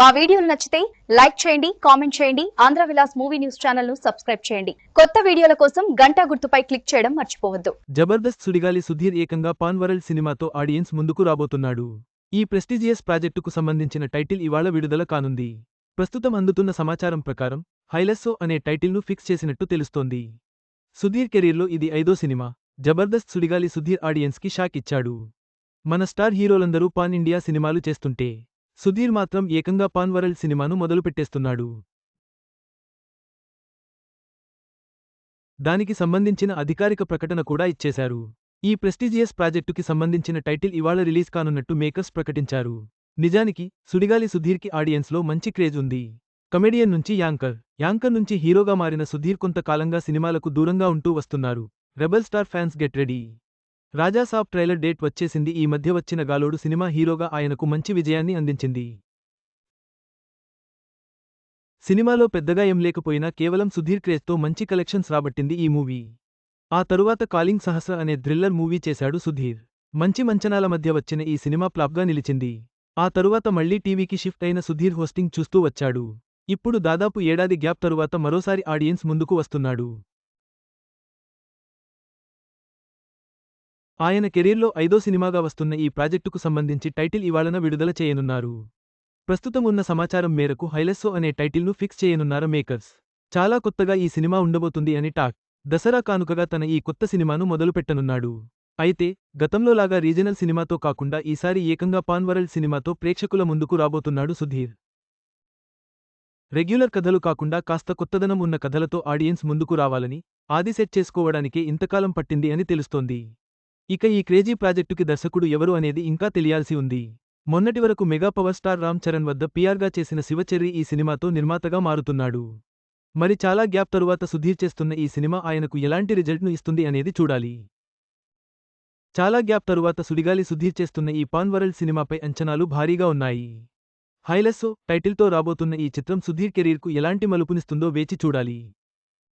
మా వీడియోలు నచ్చితే లైక్ చేయండి కామెంట్ చేయండి ఆంధ్ర విలాస్ మూవీ న్యూస్ ఛానల్ను సబ్స్క్రైబ్ చేయండి. కొత్త వీడియోల కోసం గంటా గుర్తుపై క్లిక్ చేయడం మర్చిపోవద్దు. జబర్దస్త్ సుడిగాలి సుధీర్ ఏకంగా పాన్ వరల్డ్ సినిమాతో ఆడియన్స్ ముందుకు రాబోతున్నాడు. ఈ ప్రెస్టీజియస్ ప్రాజెక్టుకు సంబంధించిన టైటిల్ ఇవాళ విడుదల కానుంది. ప్రస్తుతం అందుతున్న సమాచారం ప్రకారం హైలెస్సో అనే టైటిల్ను ఫిక్స్ చేసినట్టు తెలుస్తోంది. సుధీర్ కెరీర్లో ఇది ఐదో సినిమా. జబర్దస్త్ సుడిగాలి సుధీర్ ఆడియన్స్కి షాక్ ఇచ్చాడు. మన స్టార్ హీరోలందరూ పాన్ ఇండియా సినిమాలు చేస్తుంటే సుధీర్ మాత్రం ఏకంగా పాన్వరల్ సినిమాను మొదలుపెట్టేస్తున్నాడు. దానికి సంబంధించిన అధికారిక ప్రకటన కూడా ఇచ్చేశారు. ఈ ప్రెస్టీజియస్ ప్రాజెక్టుకి సంబంధించిన టైటిల్ ఇవాళ రిలీజ్ కానున్నట్టు మేకర్స్ ప్రకటించారు. నిజానికి సుడిగాలి సుధీర్కి ఆడియన్స్లో మంచి క్రేజ్ ఉంది. కమెడియన్ నుంచి యాంకర్ యాంకర్ నుంచి హీరోగా మారిన సుధీర్ కొంతకాలంగా సినిమాలకు దూరంగా ఉంటూ వస్తున్నారు. Rebel star fans get ready. Rajasaab trailer date వచ్చేసింది. ఈ మధ్య వచ్చిన గాలోడు సినిమా హీరోగా ఆయనకు మంచి విజయాన్ని అందించింది. సినిమాలో పెద్దగా ఏం లేకపోయినా కేవలం సుధీర్ క్రేజ్తో మంచి కలెక్షన్స్ రాబట్టింది ఈ మూవీ. ఆ తరువాత కాలింగ్ సహస్ర అనే థ్రిల్లర్ మూవీ చేశాడు సుధీర్. మంచి మంచనాల మధ్య వచ్చిన ఈ సినిమా ప్లాప్గా నిలిచింది. ఆ తరువాత మళ్ళీ టీవీకి షిఫ్ట్ అయిన సుధీర్ హోస్టింగ్ చూస్తూ వచ్చాడు. ఇప్పుడు దాదాపు ఏడాది గ్యాప్ తరువాత మరోసారి ఆడియన్స్ ముందుకు వస్తున్నాడు. ఆయన కెరీర్లో ఐదో సినిమాగా వస్తున్న ఈ ప్రాజెక్టుకు సంబంధించి టైటిల్ ఇవాళన విడుదల చేయనున్నారు. ప్రస్తుతం ఉన్న సమాచారం మేరకు హైలెస్సో అనే టైటిల్ను ఫిక్స్ చేయనున్నారు మేకర్స్. చాలా కొత్తగా ఈ సినిమా ఉండబోతుంది అని టాక్. దసరా కానుకగా తన ఈ కొత్త సినిమాను మొదలుపెట్టనున్నాడు. అయితే గతంలోలాగా రీజనల్ సినిమాతో కాకుండా ఈసారి ఏకంగా పాన్ వరల్డ్ సినిమాతో ప్రేక్షకుల ముందుకు రాబోతున్నాడు సుధీర్. రెగ్యులర్ కథలు కాకుండా కాస్త కొత్తదనం ఉన్న కథలతో ఆడియన్స్ ముందుకు రావాలని ఆది సెట్ చేసుకోవడానికే ఇంతకాలం పట్టింది అని తెలుస్తోంది. ఇక ఈ క్రేజీ ప్రాజెక్టుకి దర్శకుడు ఎవరు అనేది ఇంకా తెలియాల్సి ఉంది. మొన్నటి వరకు mega power star Ram Charan వద్ద పిఆర్గా చేసిన శివచెర్రి ఈ సినిమాతో నిర్మాతగా మారుతున్నాడు. మరి చాలా గ్యాప్ తరువాత సుధీర్ చేస్తున్న ఈ సినిమా ఆయనకు ఎలాంటి రిజల్ట్ను ఇస్తుంది అనేది చూడాలి. చాలా గ్యాప్ తరువాత సుడిగాలి సుధీర్ చేస్తున్న ఈ పాన్ వరల్డ్ సినిమాపై అంచనాలు భారీగా ఉన్నాయి. హైలెస్సో టైటిల్తో రాబోతున్న ఈ చిత్రం సుధీర్ కెరీర్కు ఎలాంటి మలుపునిస్తుందో వేచి చూడాలి.